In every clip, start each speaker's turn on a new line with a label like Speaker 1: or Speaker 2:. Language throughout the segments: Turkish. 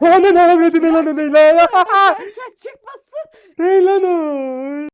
Speaker 1: Ananı ne avradın lan o ne lan?
Speaker 2: Erken çıkmasın.
Speaker 1: Ne lan o?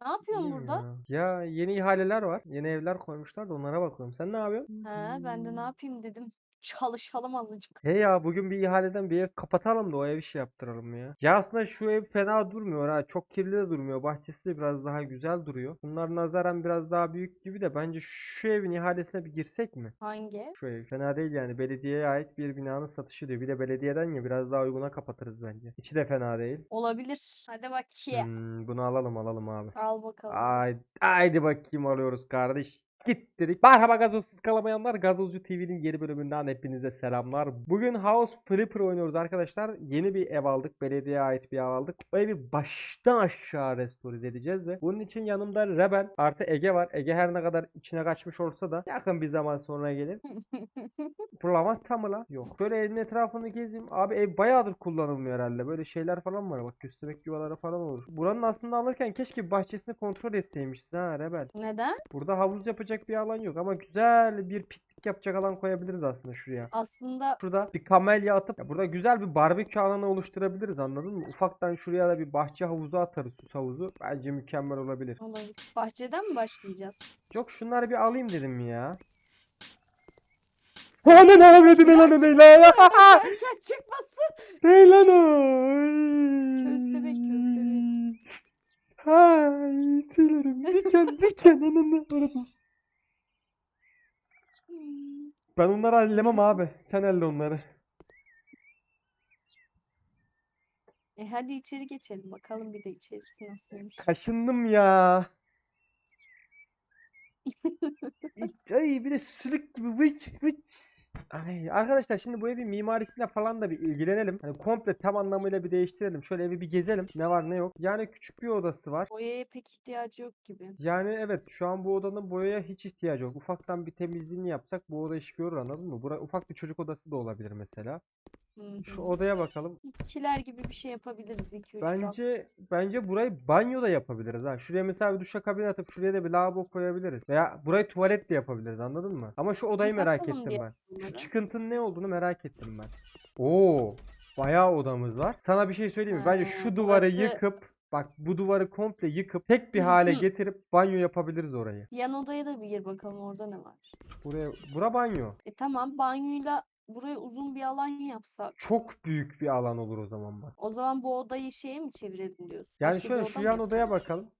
Speaker 2: Ne yapıyorsun burada?
Speaker 1: Ya yeni ihaleler var. Yeni evler koymuşlar da onlara bakıyorum. Sen ne yapıyorsun?
Speaker 2: He ben de ne yapayım dedim. Çalışalım azıcık.
Speaker 1: He ya bugün bir ihaleden bir ev kapatalım da o evi şey yaptıralım ya. Ya aslında şu ev fena durmuyor ha. Çok kirli de durmuyor. Bahçesi de biraz daha güzel duruyor. Bunlar nazaran biraz daha büyük gibi de bence şu evin ihalesine bir girsek mi?
Speaker 2: Hangi?
Speaker 1: Şu ev fena değil yani. Belediyeye ait bir binanın satışı diyor. Bir de belediyeden ya biraz daha uyguna kapatırız bence. İçi de fena değil.
Speaker 2: Olabilir. Hadi bakayım.
Speaker 1: Hmm, bunu alalım alalım abi.
Speaker 2: Al bakalım.
Speaker 1: Ay, haydi bakayım alıyoruz kardeş. Git dedik. Merhaba gazozsuz kalamayanlar. Gazozcu TV'nin yeni bölümünden hepinize selamlar. Bugün House Flipper oynuyoruz arkadaşlar. Yeni bir ev aldık. Belediyeye ait bir ev aldık. O evi baştan aşağı restore edeceğiz ve bunun için yanımda Rebel artı Ege var. Ege her ne kadar içine kaçmış olsa da yakın bir zaman sonra gelir. Pırlanta mı lan? Yok. Şöyle evin etrafını gezeyim. Abi ev bayağıdır kullanılmıyor herhalde. Böyle şeyler falan var. Bak gösterek yuvaları falan olur. Buranın aslında alırken keşke bahçesini kontrol etseymişiz ha Rebel.
Speaker 2: Neden?
Speaker 1: Burada havuz yapacak bir alan yok ama güzel bir piknik yapacak alan koyabiliriz aslında şuraya.
Speaker 2: Aslında
Speaker 1: Şurada bir kamelya atıp ya burada güzel bir barbekü alanı oluşturabiliriz anladın mı? Ufaktan şuraya da bir bahçe havuzu atarız süs havuzu. Bence mükemmel olabilir.
Speaker 2: olabilir. Bahçeden mi başlayacağız?
Speaker 1: Yok şunları bir alayım dedim ya. Ananı ne avradın lan o ne lan?
Speaker 2: Erken çıkmasın.
Speaker 1: Ne lan o?
Speaker 2: Köstebek, köstebek.
Speaker 1: Hay tüylerim diken diken ananı avradın. Ben onları hallemem abi. Sen halle onları.
Speaker 2: E hadi içeri geçelim bakalım bir de içerisi nasılmış.
Speaker 1: Kaşındım ya. İç- Ay bir de sülük gibi vıç vıç. Ay, arkadaşlar şimdi bu evin mimarisine falan da bir ilgilenelim. Hani komple tam anlamıyla bir değiştirelim. Şöyle evi bir gezelim. Ne var ne yok. Yani küçük bir odası var.
Speaker 2: Boyaya pek ihtiyacı yok gibi.
Speaker 1: Yani evet şu an bu odanın boyaya hiç ihtiyacı yok. Ufaktan bir temizliğini yapsak bu oda iş görür anladın mı? Bura ufak bir çocuk odası da olabilir mesela.
Speaker 2: Hı
Speaker 1: Şu
Speaker 2: hı.
Speaker 1: odaya bakalım.
Speaker 2: Kiler gibi bir şey yapabiliriz 2-3
Speaker 1: Bence bence burayı banyo da yapabiliriz ha. Şuraya mesela bir duşakabin atıp şuraya da bir lavabo koyabiliriz. Veya burayı tuvalet de yapabiliriz anladın mı? Ama şu odayı merak
Speaker 2: bakalım
Speaker 1: ettim
Speaker 2: diye
Speaker 1: ben. Şu
Speaker 2: bunlara.
Speaker 1: çıkıntının ne olduğunu merak ettim ben. Oo, bayağı odamız var. Sana bir şey söyleyeyim mi? Bence
Speaker 2: Ha,
Speaker 1: şu duvarı
Speaker 2: burası-
Speaker 1: yıkıp bak bu duvarı komple yıkıp tek bir
Speaker 2: Hı
Speaker 1: hale
Speaker 2: hı.
Speaker 1: getirip banyo yapabiliriz orayı.
Speaker 2: Yan odaya da bir gir bakalım orada ne var.
Speaker 1: Buraya bura banyo.
Speaker 2: E tamam banyoyla buraya uzun bir alan yapsak.
Speaker 1: Çok büyük bir alan olur o zaman bak.
Speaker 2: O zaman bu odayı şeye mi çevirelim diyorsun?
Speaker 1: Yani
Speaker 2: Başka bir
Speaker 1: şöyle
Speaker 2: oda
Speaker 1: şu
Speaker 2: mı
Speaker 1: yan
Speaker 2: yapsak?
Speaker 1: odaya bakalım.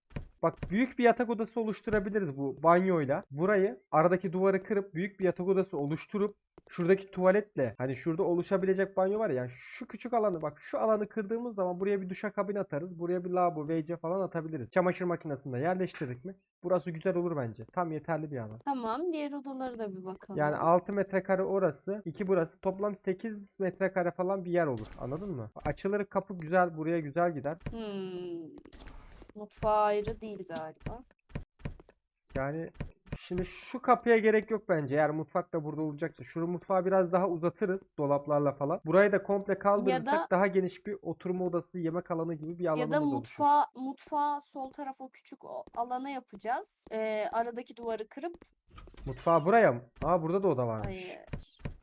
Speaker 1: Bak büyük bir yatak odası oluşturabiliriz bu banyoyla. Burayı aradaki duvarı kırıp büyük bir yatak odası oluşturup şuradaki tuvaletle hani şurada oluşabilecek banyo var ya yani şu küçük alanı bak şu alanı kırdığımız zaman buraya bir duşakabin atarız. Buraya bir lavabo, WC falan atabiliriz. Çamaşır makinesini de yerleştirdik mi? Burası güzel olur bence. Tam yeterli bir alan.
Speaker 2: Tamam diğer odalara da bir bakalım.
Speaker 1: Yani 6 metrekare orası, 2 burası. Toplam 8 metrekare falan bir yer olur. Anladın mı? Açılır kapı güzel, buraya güzel gider.
Speaker 2: Hmm. Mutfağı ayrı değil galiba.
Speaker 1: Yani şimdi şu kapıya gerek yok bence. Eğer mutfak da burada olacaksa. Şu mutfağı biraz daha uzatırız dolaplarla falan. Burayı da komple kaldırırsak
Speaker 2: da-
Speaker 1: daha geniş bir oturma odası, yemek alanı gibi bir
Speaker 2: Ya da
Speaker 1: alanımız oluşur.
Speaker 2: mutfağı, mutfağı sol taraf o küçük o alana yapacağız. Ee, aradaki duvarı kırıp
Speaker 1: Mutfağı buraya mı? Aa burada da oda varmış.
Speaker 2: hayır.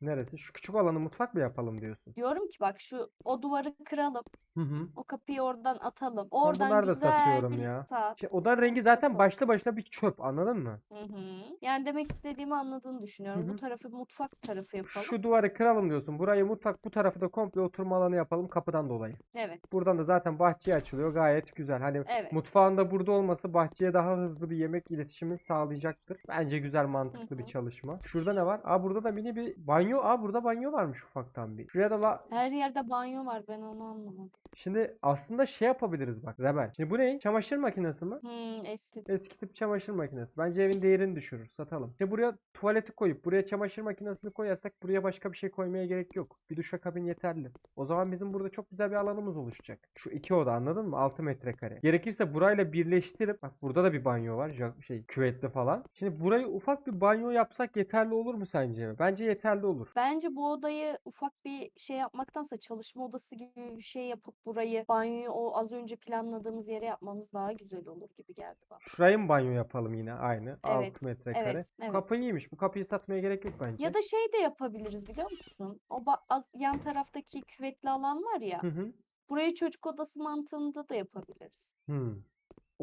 Speaker 1: Neresi? Şu küçük alanı mutfak mı yapalım diyorsun?
Speaker 2: Diyorum ki bak şu o duvarı kıralım.
Speaker 1: Hı hı.
Speaker 2: O kapıyı oradan atalım. Oradan
Speaker 1: bunlar da
Speaker 2: güzel
Speaker 1: satıyorum
Speaker 2: bir
Speaker 1: ya.
Speaker 2: saat.
Speaker 1: Şey, odanın rengi zaten başlı başına bir çöp anladın mı?
Speaker 2: Hı hı. Yani demek istediğimi anladığını düşünüyorum.
Speaker 1: Hı hı.
Speaker 2: Bu tarafı mutfak tarafı yapalım.
Speaker 1: Şu duvarı kıralım diyorsun. Burayı mutfak bu tarafı da komple oturma alanı yapalım kapıdan dolayı.
Speaker 2: Evet.
Speaker 1: Buradan da zaten bahçeye açılıyor. Gayet güzel. Hani
Speaker 2: Evet.
Speaker 1: mutfağında burada olması bahçeye daha hızlı bir yemek iletişimi sağlayacaktır. Bence güzel mantıklı bir çalışma. Şurada ne var? Aa burada da mini bir banyo. Aa burada banyo varmış ufaktan bir. Şuraya da la...
Speaker 2: Her yerde banyo var. Ben onu anlamadım.
Speaker 1: Şimdi aslında şey yapabiliriz bak. Rebel. Şimdi bu ne? Çamaşır makinesi mi?
Speaker 2: Hmm, eski.
Speaker 1: Eski tip çamaşır makinesi. Bence evin değerini düşürür. Satalım. İşte buraya tuvaleti koyup buraya çamaşır makinesini koyarsak buraya başka bir şey koymaya gerek yok. Bir duşakabin yeterli. O zaman bizim burada çok güzel bir alanımız oluşacak. Şu iki oda anladın mı? 6 metrekare. Gerekirse burayla birleştirip bak burada da bir banyo var. Şey küvetli falan. Şimdi burayı ufak bir banyo yapsak yeterli olur mu sence? Bence yeterli olur.
Speaker 2: Bence bu odayı ufak bir şey yapmaktansa çalışma odası gibi bir şey yapıp burayı banyoyu o az önce planladığımız yere yapmamız daha güzel olur gibi geldi bana.
Speaker 1: Şurayı mı banyo yapalım yine aynı.
Speaker 2: Evet,
Speaker 1: 6 metrekare.
Speaker 2: evet, evet.
Speaker 1: Kapı iyiymiş. Bu kapıyı satmaya gerek yok bence.
Speaker 2: Ya da şey de yapabiliriz biliyor musun? O az, yan taraftaki küvetli alan var ya.
Speaker 1: Hı hı.
Speaker 2: Burayı çocuk odası mantığında da yapabiliriz.
Speaker 1: Hmm.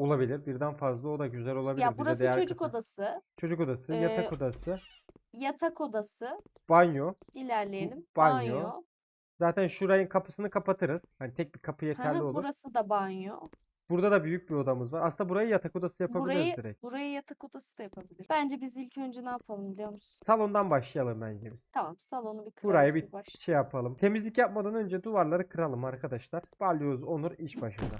Speaker 1: Olabilir. Birden fazla o da güzel olabilir.
Speaker 2: Ya
Speaker 1: Bize
Speaker 2: burası
Speaker 1: değer
Speaker 2: çocuk
Speaker 1: katar.
Speaker 2: odası,
Speaker 1: Çocuk odası,
Speaker 2: Ee,
Speaker 1: yatak odası,
Speaker 2: yatak odası.
Speaker 1: banyo.
Speaker 2: İlerleyelim.
Speaker 1: banyo. Zaten şurayın kapısını kapatırız. Hani tek bir kapı
Speaker 2: Hı hı,
Speaker 1: yeterli olur.
Speaker 2: Burası da banyo.
Speaker 1: Burada da büyük bir odamız var. Aslında burayı yatak odası yapabiliriz
Speaker 2: Burayı
Speaker 1: direkt.
Speaker 2: burayı yatak odası da yapabilir. Bence biz ilk önce ne yapalım biliyor musun?
Speaker 1: Salondan başlayalım bence biz.
Speaker 2: Tamam, salonu bir kıralım
Speaker 1: Burayı bir
Speaker 2: baş.
Speaker 1: şey yapalım. Temizlik yapmadan önce duvarları kıralım arkadaşlar. Balyoz Onur iş başında.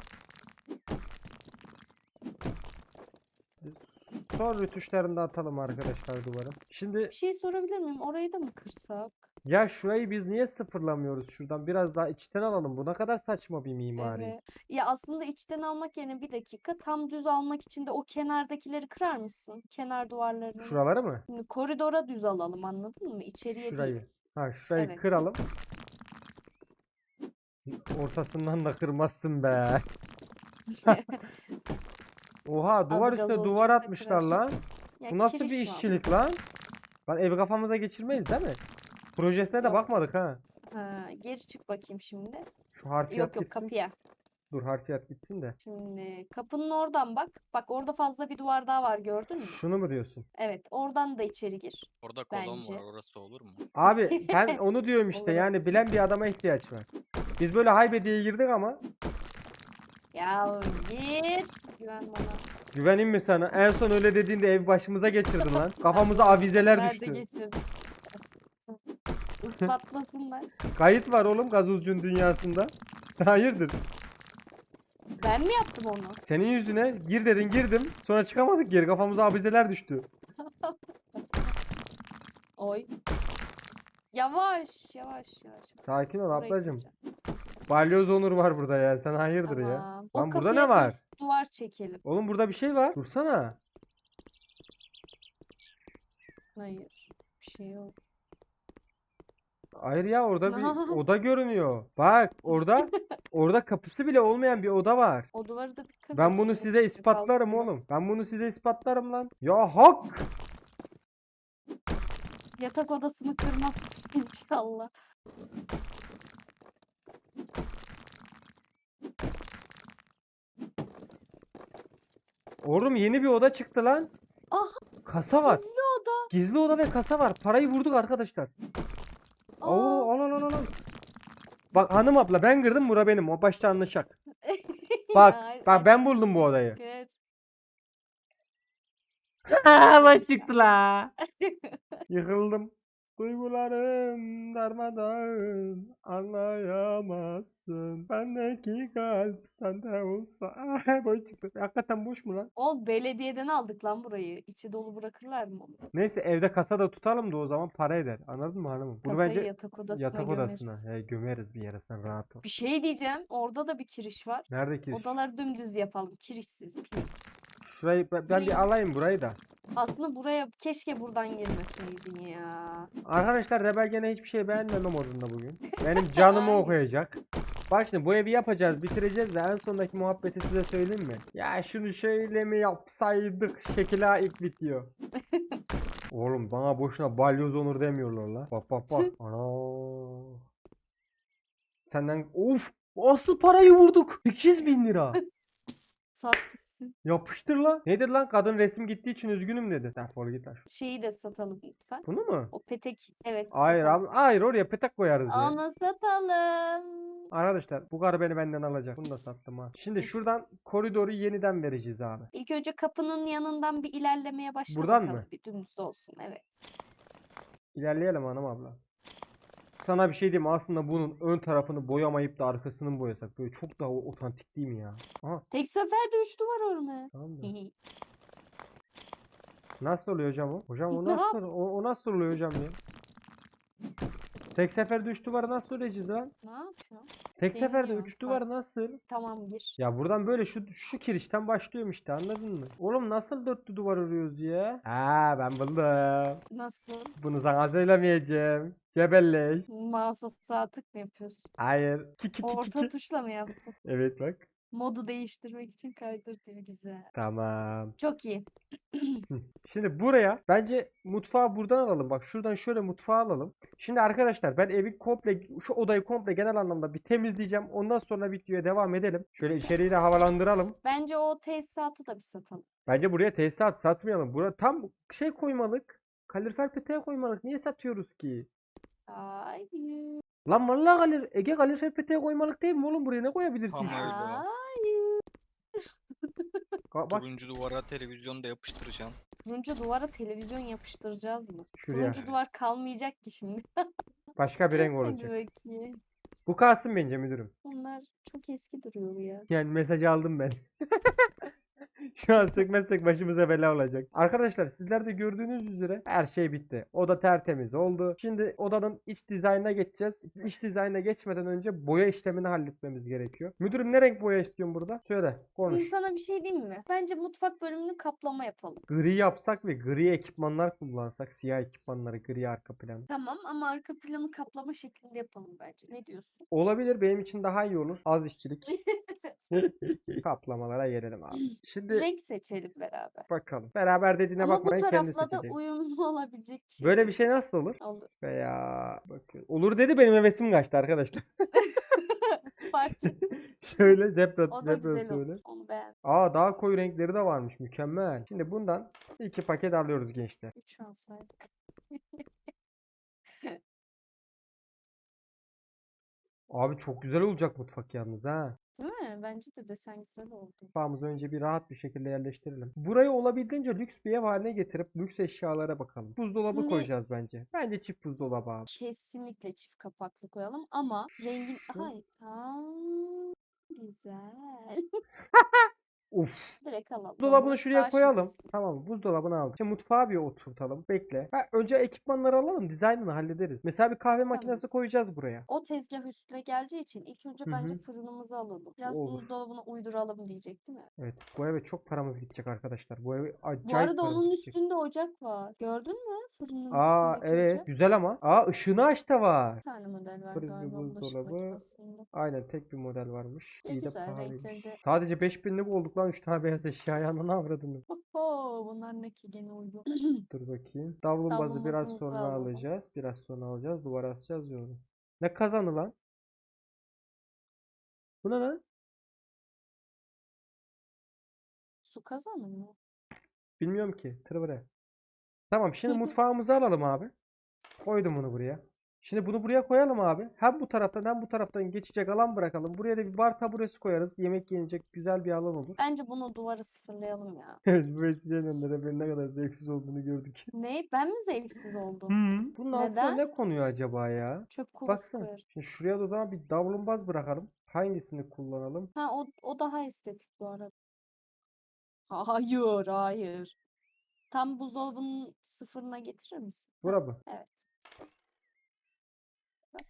Speaker 1: Son rütuşlarını da atalım arkadaşlar duvarın. Şimdi
Speaker 2: Bir şey sorabilir miyim? Orayı da mı kırsak?
Speaker 1: ya şurayı biz niye sıfırlamıyoruz şuradan? Biraz daha içten alalım. Bu ne kadar saçma bir mimari.
Speaker 2: Evet. Ya aslında içten almak yerine bir dakika tam düz almak için de o kenardakileri kırar mısın? Kenar duvarlarını.
Speaker 1: Şuraları mı?
Speaker 2: Şimdi koridora düz alalım anladın mı? İçeriye değil.
Speaker 1: Şurayı. Ha şurayı
Speaker 2: Evet.
Speaker 1: kıralım. Ortasından da kırmazsın be. Oha duvar
Speaker 2: Adı
Speaker 1: üstüne duvar atmışlar
Speaker 2: kırar.
Speaker 1: lan.
Speaker 2: Ya
Speaker 1: Bu nasıl bir
Speaker 2: mi
Speaker 1: işçilik lan? Lan evi kafamıza geçirmeyiz değil mi? Projesine de
Speaker 2: Yok.
Speaker 1: bakmadık ha.
Speaker 2: Ha, geri çık bakayım şimdi.
Speaker 1: Şu harfiyat
Speaker 2: Yok yok
Speaker 1: gitsin.
Speaker 2: kapıya.
Speaker 1: Dur harfiyat gitsin de.
Speaker 2: Şimdi kapının oradan bak. Bak orada fazla bir duvar daha var gördün mü?
Speaker 1: Şunu mu diyorsun?
Speaker 2: Evet oradan da içeri gir.
Speaker 3: Orada kolon
Speaker 2: Bence.
Speaker 3: var orası olur mu?
Speaker 1: Abi ben onu diyorum işte
Speaker 2: Olur.
Speaker 1: yani bilen bir adama ihtiyaç var. Biz böyle haybediye girdik ama
Speaker 2: Ya gir. Güven bana.
Speaker 1: güveneyim mi sana? En son öyle dediğinde ev başımıza geçirdin lan. Kafamıza avizeler
Speaker 2: Nerede
Speaker 1: düştü.
Speaker 2: geçirdin? Ispatlasınlar.
Speaker 1: Kayıt var oğlum gazozcunun dünyasında. Hayırdır?
Speaker 2: Ben mi yaptım onu?
Speaker 1: Senin yüzüne gir dedin girdim. Sonra çıkamadık geri kafamıza avizeler düştü.
Speaker 2: Oy. Yavaş yavaş yavaş.
Speaker 1: Sakin ol ablacım.
Speaker 2: kıracağım.
Speaker 1: Balyoz Onur var burada ya. Sen hayırdır ya?
Speaker 2: Tamam. O
Speaker 1: Lan burada ne var?
Speaker 2: duvar çekelim.
Speaker 1: Oğlum burada bir şey var. Dursana.
Speaker 2: Hayır. Bir şey yok.
Speaker 1: Hayır ya orada bir oda görünüyor. Bak orada orada kapısı bile olmayan bir oda var.
Speaker 2: O duvarı da bir
Speaker 1: Ben bunu size ispatlarım oğlum. Ben bunu size ispatlarım lan. Ya hak.
Speaker 2: Yatak odasını kırmazsın inşallah.
Speaker 1: Oğlum yeni bir oda çıktı lan.
Speaker 2: Ah,
Speaker 1: Kasa var.
Speaker 2: Gizli oda.
Speaker 1: Gizli oda ve kasa var. Parayı vurduk arkadaşlar. Oo,
Speaker 2: Aa,
Speaker 1: al al al al. al. Bak hanım abla ben kırdım bura benim. O başta anlaşak. Bak bak ben buldum bu odayı.
Speaker 2: hayır.
Speaker 1: Baş çıktı la. Yıkıldım. Duygularım darmadağın anlayamazsın. Bendeki kalp sende olsa. Ah, boş çıktı. Hakikaten boş mu lan?
Speaker 2: O belediyeden aldık lan burayı. İçi dolu bırakırlar mı onu?
Speaker 1: Neyse evde kasa da tutalım da o zaman para eder. Anladın mı hanımım? Bunu
Speaker 2: Kasayı
Speaker 1: bence
Speaker 2: yatak odasına
Speaker 1: yatak
Speaker 2: gömeriz.
Speaker 1: odasına. He, gömeriz bir yere sen rahat ol.
Speaker 2: Bir şey diyeceğim. Orada da bir kiriş var.
Speaker 1: Nerede ki?
Speaker 2: Odaları dümdüz yapalım. Kirişsiz, pis.
Speaker 1: Şurayı ben, ben bir alayım burayı da.
Speaker 2: Aslında buraya keşke buradan girmeseydin ya.
Speaker 1: Arkadaşlar Rebel gene hiçbir şey beğenmeme modunda bugün. Benim canımı okuyacak. Bak şimdi bu evi yapacağız, bitireceğiz de en sondaki muhabbeti size söyleyeyim mi? Ya şunu şöyle mi yapsaydık şekila ilk bitiyor. Oğlum bana boşuna balyoz onur demiyorlar la. Bak bak bak. Ana. Senden of asıl parayı vurduk. 8 bin lira.
Speaker 2: Sattısın.
Speaker 1: Yapıştır la. Nedir lan kadın resim gittiği için üzgünüm dedi. Defol git lan.
Speaker 2: Şeyi de satalım lütfen.
Speaker 1: Bunu mu?
Speaker 2: O petek. Evet.
Speaker 1: Hayır
Speaker 2: satalım.
Speaker 1: abi. Hayır oraya petek koyarız ya.
Speaker 2: Onu satalım.
Speaker 1: Arkadaşlar bu karı beni benden alacak. Bunu da sattım ha. Şimdi şuradan koridoru yeniden vereceğiz abi.
Speaker 2: İlk önce kapının yanından bir ilerlemeye başla
Speaker 1: Buradan
Speaker 2: bakalım.
Speaker 1: mı?
Speaker 2: Bir dümdüz olsun. Evet.
Speaker 1: İlerleyelim hanım abla. Sana bir şey diyeyim aslında bunun ön tarafını boyamayıp da arkasını mı boyasak böyle çok daha otantik değil mi ya? Aha
Speaker 2: Tek seferde üç duvar örme.
Speaker 1: tamam da. Nasıl oluyor hocam o? Hocam o nasıl o, o nasıl oluyor hocam ya? Tek seferde 3 duvarı nasıl öreceğiz lan?
Speaker 2: Ne yapıyorsun?
Speaker 1: Tek seferde
Speaker 2: Deniyorum
Speaker 1: 3 duvarı nasıl?
Speaker 2: Tamam gir.
Speaker 1: Ya buradan böyle şu şu kirişten başlıyorum işte anladın mı? Oğlum nasıl dörtlü duvar örüyoruz ya? Ha ben buldum.
Speaker 2: Nasıl?
Speaker 1: Bunu sana söylemeyeceğim. Cebelleş.
Speaker 2: Mouse'a sağ tık mı yapıyorsun?
Speaker 1: Hayır. Ki ki ki ki
Speaker 2: Orta
Speaker 1: ki.
Speaker 2: tuşla mı yaptın?
Speaker 1: Evet bak.
Speaker 2: Modu değiştirmek için kaydır diyor. Güzel.
Speaker 1: Tamam.
Speaker 2: Çok iyi.
Speaker 1: Şimdi buraya bence mutfağı buradan alalım. Bak şuradan şöyle mutfağı alalım. Şimdi arkadaşlar ben evi komple şu odayı komple genel anlamda bir temizleyeceğim. Ondan sonra videoya devam edelim. Şöyle içeriği de havalandıralım.
Speaker 2: Bence o tesisatı da bir satalım.
Speaker 1: Bence buraya tesisat satmayalım. Buraya tam şey koymalık. Kalorifer peteğe koymalık. Niye satıyoruz ki?
Speaker 2: Hayır.
Speaker 1: Lan vallahi kalir Ege kalorifer peteğe koymalık değil mi oğlum? Buraya ne koyabilirsin
Speaker 3: öyle lan.
Speaker 1: Bak
Speaker 3: Turuncu duvara televizyon da yapıştıracaksın.
Speaker 2: Turuncu duvara televizyon yapıştıracağız mı?
Speaker 1: şuraya.
Speaker 2: Turuncu duvar kalmayacak ki şimdi.
Speaker 1: Başka bir renk
Speaker 2: Hadi
Speaker 1: olacak.
Speaker 2: bakayım.
Speaker 1: Bu kalsın bence müdürüm.
Speaker 2: Bunlar çok eski duruyor ya.
Speaker 1: Yani mesajı aldım ben. Şu an sökmezsek başımıza bela olacak. Arkadaşlar sizler de gördüğünüz üzere her şey bitti. Oda tertemiz oldu. Şimdi odanın iç dizaynına geçeceğiz. İç dizaynına geçmeden önce boya işlemini halletmemiz gerekiyor. Müdürüm ne renk boya istiyorsun burada? Söyle. Konuş.
Speaker 2: sana bir şey diyeyim mi? Bence mutfak bölümünü kaplama yapalım.
Speaker 1: Gri yapsak ve gri ekipmanlar kullansak. Siyah ekipmanları gri arka plan.
Speaker 2: Tamam ama arka planı kaplama şeklinde yapalım bence. Ne diyorsun?
Speaker 1: Olabilir benim için daha iyi olur. Az işçilik. Kaplamalara gelelim abi. Şimdi
Speaker 2: Renk seçelim beraber.
Speaker 1: bakalım. Beraber dediğine
Speaker 2: Ama bu
Speaker 1: bakmayın kendi
Speaker 2: tarafla da
Speaker 1: seçecek.
Speaker 2: uyumlu olabilecek bir şey.
Speaker 1: Böyle bir şey nasıl olur?
Speaker 2: Olur.
Speaker 1: Veya bakın. Olur dedi benim hevesim kaçtı arkadaşlar.
Speaker 2: Fark et.
Speaker 1: Şöyle zebra
Speaker 2: O da
Speaker 1: zebra
Speaker 2: güzel
Speaker 1: söyle.
Speaker 2: olur. Onu beğendim.
Speaker 1: Aa daha koyu renkleri de varmış. Mükemmel. Şimdi bundan iki paket alıyoruz gençler.
Speaker 2: Üç alsaydık.
Speaker 1: Abi çok güzel olacak mutfak yalnız ha.
Speaker 2: Değil mi? Bence de desen güzel oldu.
Speaker 1: Mutfağımızı önce bir rahat bir şekilde yerleştirelim. Burayı olabildiğince lüks bir ev haline getirip lüks eşyalara bakalım. Buzdolabı
Speaker 2: Şimdi-
Speaker 1: koyacağız bence. Bence çift buzdolabı abi.
Speaker 2: Kesinlikle çift kapaklı koyalım ama rengin...
Speaker 1: Şu-
Speaker 2: Hayır. Aa, güzel.
Speaker 1: Uf.
Speaker 2: Direkt alalım.
Speaker 1: Buzdolabını şuraya
Speaker 2: daha
Speaker 1: koyalım.
Speaker 2: şekilsiz.
Speaker 1: Tamam? Buzdolabını aldık. Şimdi mutfağı bir oturtalım. Bekle. Ha, önce ekipmanları alalım. Dizaynını hallederiz. Mesela bir kahve makinesi koyacağız buraya.
Speaker 2: O tezgah üstüne geleceği için ilk önce
Speaker 1: Hı
Speaker 2: bence fırınımızı alalım. Biraz
Speaker 1: Olur.
Speaker 2: buzdolabına uyduralım diyecek değil mi?
Speaker 1: Evet. Bu eve çok paramız gidecek arkadaşlar. Bu eve acayip
Speaker 2: Bu arada onun
Speaker 1: gidecek.
Speaker 2: üstünde ocak var. Gördün mü? Fırının
Speaker 1: Aa evet.
Speaker 2: ocak.
Speaker 1: Güzel ama. Aa ışığını aç da var.
Speaker 2: Bir tane model var
Speaker 1: Fırın,
Speaker 2: galiba
Speaker 1: buzdolabı. Aynen tek bir model varmış.
Speaker 2: E,
Speaker 1: İyi de
Speaker 2: güzel,
Speaker 1: pahalıymış.
Speaker 2: renkleri de-
Speaker 1: Sadece 5000'lik olduk lan 3 tane beyaz eşya yanına avradını.
Speaker 2: Oho, bunlar ne ki gene uygun.
Speaker 1: Dur bakayım. Davlumbazı biraz
Speaker 2: Davlumbazımızı
Speaker 1: sonra
Speaker 2: alalım.
Speaker 1: alacağız. Biraz sonra alacağız. Duvara asacağız yolu. Ne kazanı lan? Bu ne lan?
Speaker 2: Su kazanı mı?
Speaker 1: Bilmiyorum ki. Tır bre. Tamam şimdi mutfağımızı alalım abi. Koydum bunu buraya. Şimdi bunu buraya koyalım abi. Hem bu taraftan hem bu taraftan geçecek alan bırakalım. Buraya da bir bar taburesi koyarız. Yemek yenecek güzel bir alan olur.
Speaker 2: Bence bunu duvara sıfırlayalım ya.
Speaker 1: Bu vesileyle önlere ben ne kadar zevksiz olduğunu gördük.
Speaker 2: Ne? Ben mi zevksiz oldum?
Speaker 1: Bunun altına
Speaker 2: Neden?
Speaker 1: ne konuyor acaba ya?
Speaker 2: Çöp kovası
Speaker 1: Baksana.
Speaker 2: koyarız.
Speaker 1: Şimdi şuraya da o zaman bir davlumbaz bırakalım. Hangisini kullanalım?
Speaker 2: Ha o, o daha estetik bu arada. Hayır, hayır. Tam buzdolabının sıfırına getirir misin?
Speaker 1: Bura mı?
Speaker 2: evet. Bak.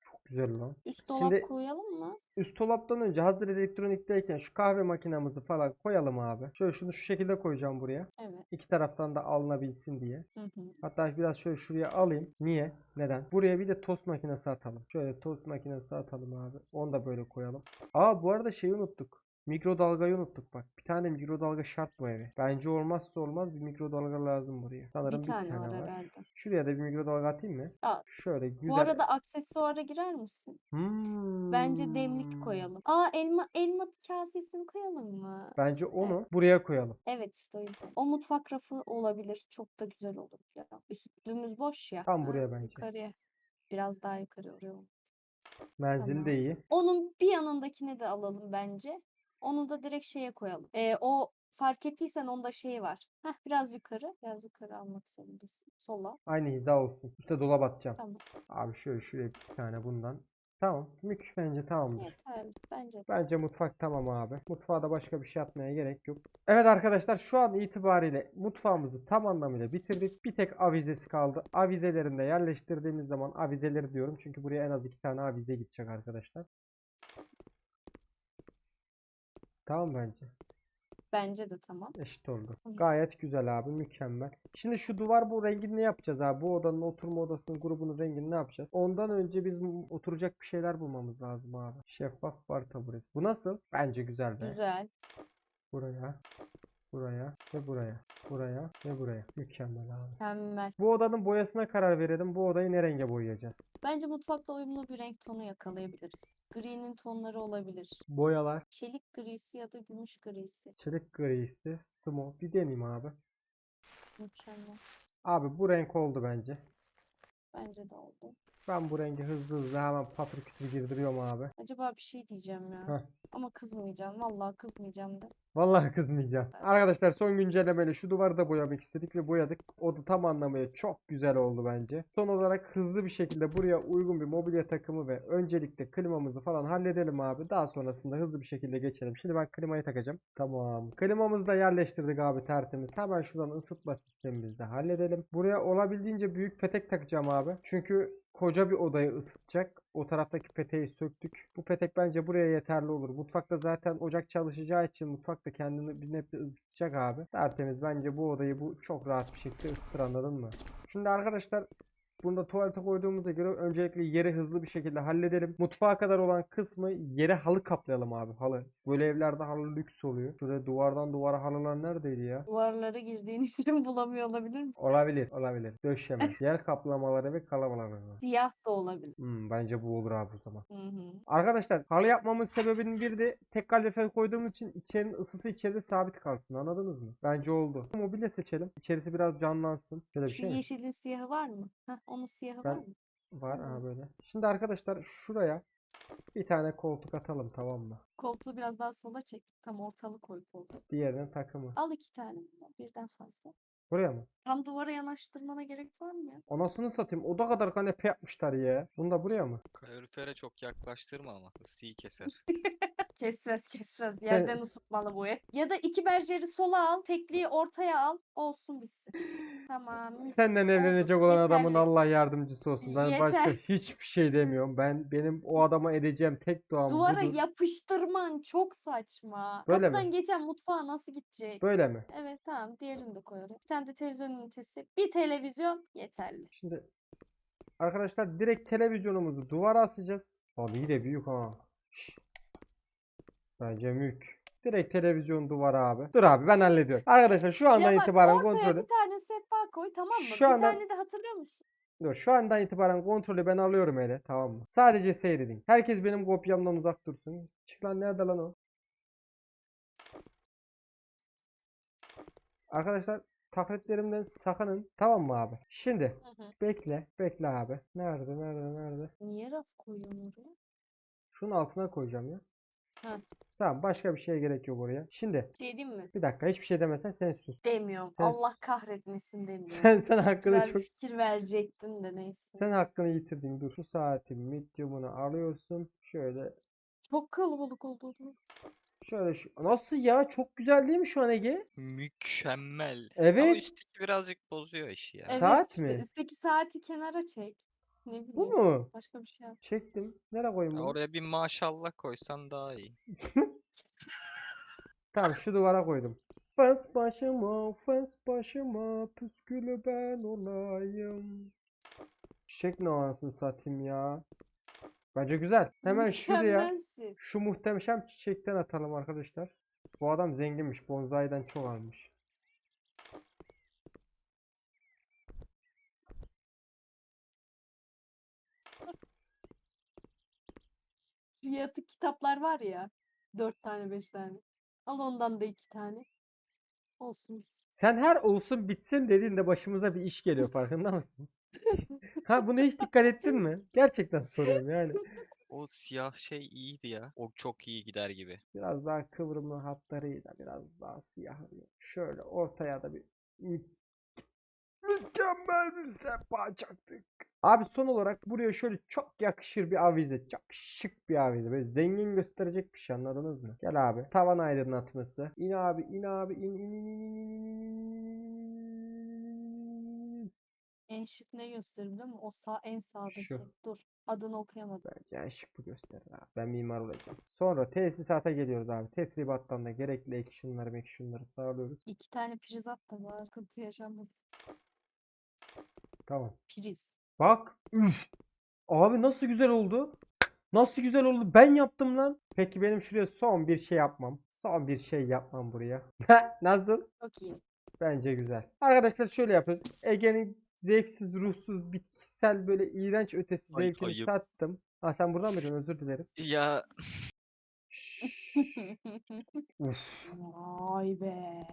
Speaker 1: Çok güzel lan.
Speaker 2: Üst dolap
Speaker 1: Şimdi-
Speaker 2: koyalım mı?
Speaker 1: Üst dolaptan önce hazır elektronikteyken şu kahve makinamızı falan koyalım abi. Şöyle şunu şu şekilde koyacağım buraya.
Speaker 2: Evet.
Speaker 1: İki taraftan da alınabilsin diye.
Speaker 2: Hı hı.
Speaker 1: Hatta biraz şöyle şuraya alayım. Niye? Neden? Buraya bir de tost makinesi atalım. Şöyle tost makinesi atalım abi. Onu da böyle koyalım. Aa bu arada şeyi unuttuk. Mikrodalgayı unuttuk bak. Bir tane mikrodalga şart bu eve. Bence olmazsa olmaz bir mikrodalga lazım buraya. Sanırım
Speaker 2: Bir
Speaker 1: bir
Speaker 2: tane
Speaker 1: tane
Speaker 2: var herhalde.
Speaker 1: Şuraya da bir mikrodalga atayım mı?
Speaker 2: At.
Speaker 1: Şöyle güzel.
Speaker 2: Bu arada aksesuara girer misin? Bence demlik
Speaker 1: Hmm.
Speaker 2: koyalım. Aa elma elma kasesini koyalım mı?
Speaker 1: Bence onu buraya koyalım.
Speaker 2: Evet işte o yüzden. O mutfak rafı olabilir. Çok da güzel olur ya. Üstümüz boş ya.
Speaker 1: Tam
Speaker 2: Ha,
Speaker 1: buraya bence.
Speaker 2: Yukarıya. Biraz daha yukarı oraya. olur.
Speaker 1: Menzili de
Speaker 2: Tamam.
Speaker 1: iyi.
Speaker 2: Onun bir yanındakini de alalım bence. Onu da direkt şeye koyalım. Ee, o fark ettiysen onda şey var. Heh, biraz yukarı. Biraz yukarı almak zorundasın. Sola.
Speaker 1: Aynı hiza olsun. Üste dolap atacağım.
Speaker 2: Tamam.
Speaker 1: Abi şöyle şuraya bir tane bundan. Tamam. Mük bence tamamdır.
Speaker 2: Yeterli. Bence.
Speaker 1: Bence mutfak tamam abi. Mutfağa da başka bir şey atmaya gerek yok. Evet arkadaşlar şu an itibariyle mutfağımızı tam anlamıyla bitirdik. Bir tek avizesi kaldı. Avizelerini de yerleştirdiğimiz zaman avizeleri diyorum. Çünkü buraya en az iki tane avize gidecek arkadaşlar. Tamam bence.
Speaker 2: Bence de tamam.
Speaker 1: Eşit oldu. Gayet güzel abi. Mükemmel. Şimdi şu duvar bu rengini ne yapacağız abi? Bu odanın oturma odasının grubunun rengini ne yapacağız? Ondan önce biz oturacak bir şeyler bulmamız lazım abi. Şeffaf bar taburesi. Bu nasıl? Bence güzel be.
Speaker 2: Güzel.
Speaker 1: Buraya, buraya ve buraya. Buraya ve buraya. Mükemmel abi.
Speaker 2: Mükemmel.
Speaker 1: Bu odanın boyasına karar verelim. Bu odayı ne renge boyayacağız?
Speaker 2: Bence mutfakla uyumlu bir renk tonu yakalayabiliriz. Gri'nin tonları olabilir.
Speaker 1: Boyalar.
Speaker 2: Çelik grisi ya da gümüş grisi.
Speaker 1: Çelik grisi. Small. Bir deneyeyim abi.
Speaker 2: Mükemmel.
Speaker 1: Abi bu renk oldu bence.
Speaker 2: Bence de oldu.
Speaker 1: Ben bu rengi hızlı hızlı hemen patır kütür girdiriyorum abi.
Speaker 2: Acaba bir şey diyeceğim ya.
Speaker 1: Heh.
Speaker 2: Ama kızmayacağım. Vallahi kızmayacağım da.
Speaker 1: Vallahi kızmayacağım. Arkadaşlar son güncellemeyle şu duvarı da boyamak istedik ve boyadık. O da tam anlamıyla çok güzel oldu bence. Son olarak hızlı bir şekilde buraya uygun bir mobilya takımı ve öncelikle klimamızı falan halledelim abi. Daha sonrasında hızlı bir şekilde geçelim. Şimdi ben klimayı takacağım. Tamam. Klimamızı da yerleştirdik abi tertemiz. Hemen şuradan ısıtma sistemimizi de halledelim. Buraya olabildiğince büyük petek takacağım abi. Çünkü koca bir odayı ısıtacak. O taraftaki peteği söktük. Bu petek bence buraya yeterli olur. Mutfakta zaten ocak çalışacağı için mutfakta kendini bir nebze ısıtacak abi. Tertemiz bence bu odayı bu çok rahat bir şekilde ısıtır anladın mı? Şimdi arkadaşlar Bunda tuvalete koyduğumuza göre öncelikle yeri hızlı bir şekilde halledelim. Mutfağa kadar olan kısmı yere halı kaplayalım abi halı. Böyle evlerde halı lüks oluyor. Şurada duvardan duvara halılar neredeydi ya?
Speaker 2: Duvarlara girdiğin için bulamıyor olabilir mi?
Speaker 1: Olabilir, olabilir. Döşeme, yer kaplamaları ve kalamaları.
Speaker 2: Siyah da olabilir.
Speaker 1: Hmm, bence bu olur abi o zaman.
Speaker 2: Hı hı.
Speaker 1: Arkadaşlar halı yapmamın sebebinin bir de tek kalorifer koyduğumuz için içerinin ısısı içeride sabit kalsın anladınız mı? Bence oldu. Mobilya seçelim. İçerisi biraz canlansın. Şöyle bir
Speaker 2: Şu
Speaker 1: şey mi?
Speaker 2: yeşilin siyahı var mı? Heh, onun siyahı
Speaker 1: Ben-
Speaker 2: var mı?
Speaker 1: Var ha böyle. Şimdi arkadaşlar şuraya bir tane koltuk atalım tamam mı?
Speaker 2: Koltuğu biraz daha sola çek. Tam ortalık koy koltuğu.
Speaker 1: Diğerinin takımı.
Speaker 2: Al iki tane bundan. Birden fazla.
Speaker 1: Buraya mı?
Speaker 2: Tam duvara yanaştırmana gerek var mı ya?
Speaker 1: Anasını satayım. O da kadar kanepe yapmışlar ya. Bunu da buraya mı?
Speaker 3: Kalorifere çok yaklaştırma ama ısıyı keser.
Speaker 2: Kesmez kesmez. Yerden ısıtmalı bu ev. Ya da iki berjeri sola al. Tekliği ortaya al. Olsun bitsin. Tamam. mis.
Speaker 1: Senden evlenecek olan adamın
Speaker 2: Yeterli.
Speaker 1: Allah yardımcısı olsun. Ben başka
Speaker 2: Yeter.
Speaker 1: hiçbir şey demiyorum. Ben benim o adama edeceğim tek duam
Speaker 2: Duvara
Speaker 1: budur.
Speaker 2: yapıştırman çok saçma.
Speaker 1: Böyle mi?
Speaker 2: Kapıdan geçen mutfağa nasıl gidecek?
Speaker 1: Böyle mi?
Speaker 2: Evet tamam diğerini de koy oraya. Bir tane de televizyon ünitesi. Bir televizyon yeterli.
Speaker 1: Şimdi arkadaşlar direkt televizyonumuzu duvara asacağız. Abi iyi de büyük ha. Şş. Bence mülk. Direkt televizyon duvara abi. Dur abi ben hallediyorum. Arkadaşlar şu andan
Speaker 2: Ya bak
Speaker 1: itibaren kontrolü.
Speaker 2: bir tane sehpa koy tamam mı?
Speaker 1: Şu
Speaker 2: bir
Speaker 1: anda-
Speaker 2: tane de hatırlıyor musun?
Speaker 1: Dur şu andan itibaren kontrolü ben alıyorum hele tamam mı? Sadece seyredin. Herkes benim kopyamdan uzak dursun. Çık lan nerede lan o? Arkadaşlar taklitlerimden sakının. Tamam mı abi? Şimdi
Speaker 2: Hı hı.
Speaker 1: bekle. Bekle abi. Nerede nerede nerede?
Speaker 2: Niye raf koyuyorsun oraya?
Speaker 1: Şunun altına koyacağım ya.
Speaker 2: Ha.
Speaker 1: Tamam başka bir şeye gerek yok oraya. Şimdi
Speaker 2: Şey diyeyim mi?
Speaker 1: bir dakika hiçbir şey demesen sen sus.
Speaker 2: Demiyorum.
Speaker 1: Sen
Speaker 2: Allah kahretmesin demiyorum.
Speaker 1: Sen sen hakkını
Speaker 2: güzel
Speaker 1: çok
Speaker 2: bir fikir verecektin de neyse.
Speaker 1: sen hakkını yitirdin. Dur şu saatin medium'unu alıyorsun. Şöyle
Speaker 2: Çok kalabalık oldu.
Speaker 1: Şöyle şu nasıl ya? Çok güzel değil mi şu an Ege?
Speaker 3: Mükemmel. Ama
Speaker 1: Evet.
Speaker 3: üstteki birazcık bozuyor işi ya.
Speaker 2: Evet
Speaker 1: Saat
Speaker 2: işte
Speaker 1: mi?
Speaker 2: üstteki saati kenara çek. Ne
Speaker 1: Bu
Speaker 2: bileyim.
Speaker 1: mu?
Speaker 2: Başka bir şey yap.
Speaker 1: Çektim. Nereye koyayım
Speaker 3: Ya
Speaker 1: bunu?
Speaker 3: Oraya bir maşallah koysan daha iyi.
Speaker 1: Tamam şu duvara koydum. Fes başıma, fes başıma, püskülü ben olayım. Çiçek ne anasını satayım ya. Bence güzel. Hemen şuraya
Speaker 2: Mükemmelsin.
Speaker 1: şu muhteşem çiçekten atalım arkadaşlar. Bu adam zenginmiş. Bonsai'den çok almış.
Speaker 2: Şu yatık kitaplar var ya. Dört tane beş tane. Al ondan da iki tane. Olsun.
Speaker 1: Sen her olsun bitsin dediğinde başımıza bir iş geliyor farkında mısın? Ha buna hiç dikkat ettin mi? Gerçekten soruyorum yani.
Speaker 3: O siyah şey iyiydi ya. O çok iyi gider gibi.
Speaker 1: Biraz daha kıvrımlı hatlarıyla biraz daha siyah. Şöyle ortaya da bir mükemmel bir sehpa çaktık. Abi son olarak buraya şöyle çok yakışır bir avize. Çok şık bir avize. Böyle zengin gösterecek bir şey anladınız mı? Gel abi. Tavan aydınlatması. İn abi in abi in in in in in in in.
Speaker 2: En şık ne gösterir biliyor musun? O sağ en sağdaki.
Speaker 1: Şu.
Speaker 2: Dur. Adını okuyamadım.
Speaker 1: Bence en şık bu gösterir abi. Ben mimar olacağım. Sonra tesisata geliyoruz abi. Tetribattan da gerekli action'ları action'ları sağlıyoruz.
Speaker 2: İki tane priz at da var. Sıkıntı yaşanmasın.
Speaker 1: Tamam.
Speaker 2: Priz.
Speaker 1: Bak. Üf. Abi nasıl güzel oldu? Nasıl güzel oldu? Ben yaptım lan. Peki benim şuraya son bir şey yapmam. Son bir şey yapmam buraya. Nasıl?
Speaker 2: Çok iyi.
Speaker 1: Bence güzel. Arkadaşlar şöyle yapıyoruz. Ege'nin zevksiz, ruhsuz, bitkisel böyle iğrenç ötesi
Speaker 3: Ay,
Speaker 1: zevkini
Speaker 3: ayıp.
Speaker 1: sattım. Ha sen buradan mıydın? Özür dilerim.
Speaker 3: Ya.
Speaker 1: Uf.
Speaker 2: Vay be.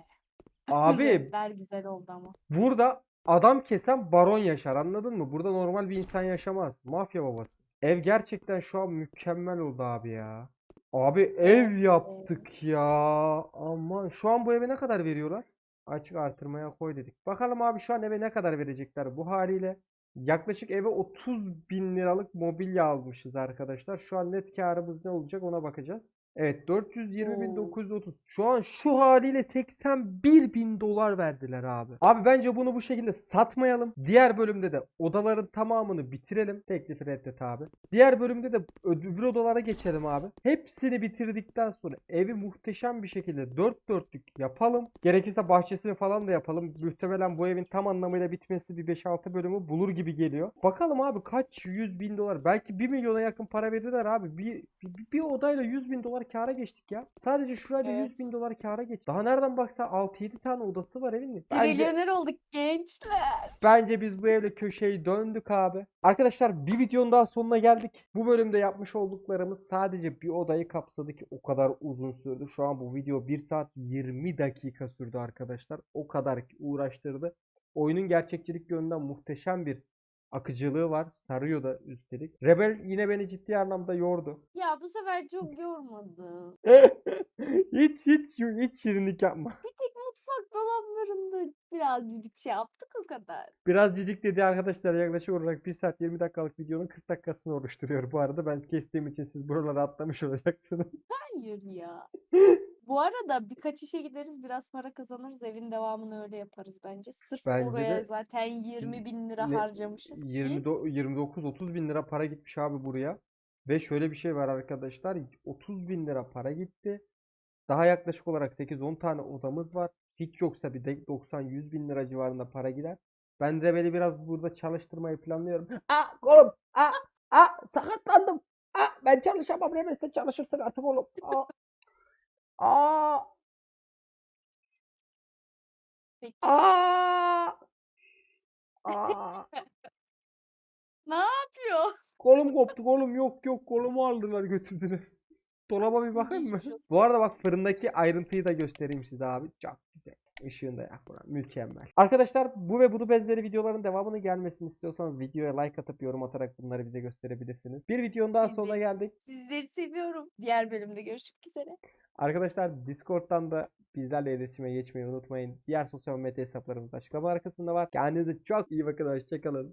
Speaker 1: Abi
Speaker 2: Renkler güzel oldu ama.
Speaker 1: Burada adam kesen baron yaşar anladın mı? Burada normal bir insan yaşamaz. Mafya babası. Ev gerçekten şu an mükemmel oldu abi ya. Abi ev yaptık ya. Aman şu an bu eve ne kadar veriyorlar? Açık artırmaya koy dedik. Bakalım abi şu an eve ne kadar verecekler bu haliyle. Yaklaşık eve 30 bin liralık mobilya almışız arkadaşlar. Şu an net karımız ne olacak ona bakacağız. Evet 420.930. Şu an şu haliyle 81 bin dolar verdiler abi. Abi bence bunu bu şekilde satmayalım. Diğer bölümde de odaların tamamını bitirelim. Teklifi reddet abi. Diğer bölümde de öbür odalara geçelim abi. Hepsini bitirdikten sonra evi muhteşem bir şekilde dört dörtlük yapalım. Gerekirse bahçesini falan da yapalım. Muhtemelen bu evin tam anlamıyla bitmesi bir 5-6 bölümü bulur gibi geliyor. Bakalım abi kaç 100 bin dolar belki 1 milyona yakın para verdiler abi. Bir, bir, bir odayla 100 bin dolar kâra geçtik ya. Sadece şurayla 100 bin
Speaker 2: Evet.
Speaker 1: dolar kâra geçtik. Daha nereden baksa 6-7 tane odası var evin. Bence,
Speaker 2: Trilyoner olduk gençler.
Speaker 1: bence biz bu evle köşeyi döndük abi. Arkadaşlar bir videonun daha sonuna geldik. Bu bölümde yapmış olduklarımız sadece bir odayı kapsadı ki o kadar uzun sürdü. Şu an bu video 1 saat 20 dakika sürdü arkadaşlar. O kadar uğraştırdı. Oyunun gerçekçilik yönünden muhteşem bir akıcılığı var. Sarıyor da üstelik. Rebel yine beni ciddi anlamda yordu.
Speaker 2: Ya bu sefer çok yormadı.
Speaker 1: hiç hiç hiç şirinlik yapma.
Speaker 2: Bir tek mutfak dolaplarında birazcık şey yaptık o kadar.
Speaker 1: Biraz cicik dedi arkadaşlar yaklaşık olarak 1 saat 20 dakikalık videonun 40 dakikasını oluşturuyor bu arada. Ben kestiğim için siz buraları atlamış olacaksınız.
Speaker 2: Hayır ya. Bu arada birkaç işe gideriz biraz para kazanırız evin devamını öyle yaparız bence. Sırf
Speaker 1: Bence
Speaker 2: buraya
Speaker 1: de
Speaker 2: zaten 20 bin lira
Speaker 1: ne-
Speaker 2: harcamışız ki.
Speaker 1: 29-30 bin lira para gitmiş abi buraya. Ve şöyle bir şey var arkadaşlar. 30 bin lira para gitti. Daha yaklaşık olarak 8-10 tane odamız var. Hiç yoksa bir de 90-100 bin lira civarında para gider. Ben Rebel'i biraz burada çalıştırmayı planlıyorum. Aa oğlum! Aa! Aa! Sakatlandım! Aa! Ben çalışamam. Rebel sen çalışırsın artık oğlum. Aa! Aa!
Speaker 2: Peki.
Speaker 1: Aa! Aa!
Speaker 2: Ne yapıyor?
Speaker 1: Kolum koptu kolum yok yok kolumu aldılar götürdüler. Dolaba bir bakayım mı?
Speaker 2: Geçmiş olsun.
Speaker 1: Bu arada bak fırındaki ayrıntıyı da göstereyim size abi. Çok güzel. Işığını da yak buna. Mükemmel. Arkadaşlar bu ve bunu benzeri videoların devamını gelmesini istiyorsanız videoya like atıp yorum atarak bunları bize gösterebilirsiniz. Bir videonun daha sonuna
Speaker 2: Sizleri-
Speaker 1: geldik.
Speaker 2: Sizleri seviyorum. Diğer bölümde görüşmek üzere.
Speaker 1: Arkadaşlar Discord'dan da bizlerle iletişime geçmeyi unutmayın. Diğer sosyal medya hesaplarımız açıklamalar kısmında var. Kendinize çok iyi bakın. Hoşçakalın.